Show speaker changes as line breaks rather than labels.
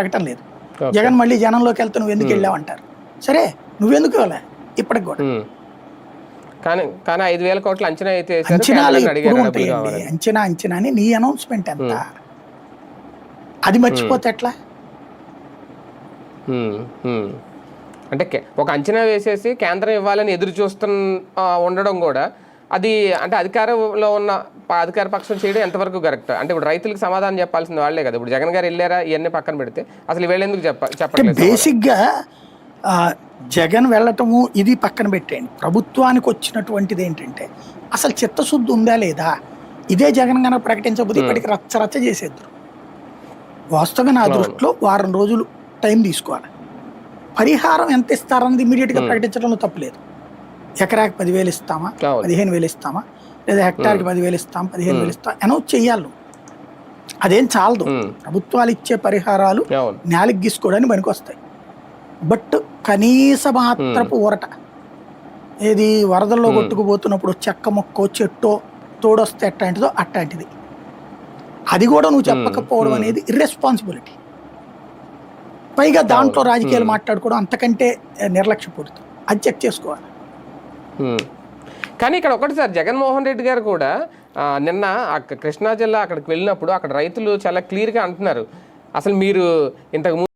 ప్రకటన లేదు. జగన్ మళ్ళీ జనంలోకి వెళ్తే నువ్వు ఎందుకు వెళ్ళావు అంటారు సరే నువ్వెందుకు వెళ్ళా ఇప్పటికి కూడా.
కానీ కానీ ఐదు వేల కోట్ల అంచనా అయితే
అంచనాలు ఉంటాయండి. అంచనా అంచనా అని నీ అనౌన్స్మెంట్ ఎంత? అది మర్చిపోతే ఎట్లా.
అంటే ఒక అంచనా వేసేసి కేంద్రం ఇవ్వాలని ఎదురు చూస్తున్న ఉండడం కూడా అది అంటే అధికారంలో ఉన్న అధికార పక్షం చేయడం ఎంతవరకు కరెక్ట్ అంటే ఇప్పుడు రైతులకు సమాధానం చెప్పాల్సింది వాళ్ళే కదా. ఇప్పుడు జగన్ గారు వెళ్ళారా? ఇవన్నీ పక్కన పెడితే అసలు వీళ్ళు ఎందుకు చెప్ప సమాధానం?
బేసిక్గా జగన్ వెళ్ళటము ఇది పక్కన పెట్టేయండి. ప్రభుత్వానికి వచ్చినటువంటిది ఏంటంటే అసలు చిత్తశుద్ధి ఉందా లేదా? ఇదే జగన్ కనుక ప్రకటించకపోతే ఇప్పటికి రచ్చ రచ్చ చేసేద్దరు. వాస్తవంగా నా దృష్టిలో వారం రోజులు టైం తీసుకోవాలి. పరిహారం ఎంత ఇస్తారన్నది ఇమీడియట్గా ప్రకటించడంలో తప్పులేదు ఎకరాకి పదివేలు ఇస్తామా. పదిహేను వేలు ఇస్తామా? లేదా హెక్టార్కి పదివేలు ఇస్తాం పదిహేను వేలు ఇస్తాం అనౌన్స్ చెయ్యాలి నువ్వు. అదేం చాలదు. ప్రభుత్వాలు ఇచ్చే పరిహారాలు నేలకి గీసుకోవడానికి పనికొస్తాయి. బట్ కనీస మాత్రపు ఊరట. ఏది వరదల్లో కొట్టుకుపోతున్నప్పుడు చెక్క మొక్కో చెట్టో తోడొస్తే ఎట్లాంటిదో అట్లాంటిది. అది కూడా నువ్వు చెప్పకపోవడం అనేది ఇర్రెస్పాన్సిబిలిటీ పైగా దాంట్లో రాజకీయాలు మాట్లాడుకోవడం అంతకంటే నిర్లక్ష్యపూరితం. అది చెక్ చేసుకోవాలి.
కానీ ఇక్కడ ఒకటి సార్ జగన్మోహన్ రెడ్డి గారు కూడా నిన్న కృష్ణా జిల్లా అక్కడికి వెళ్ళినప్పుడు అక్కడ రైతులు చాలా క్లియర్గా అంటున్నారు. అసలు మీరు ఇంతకు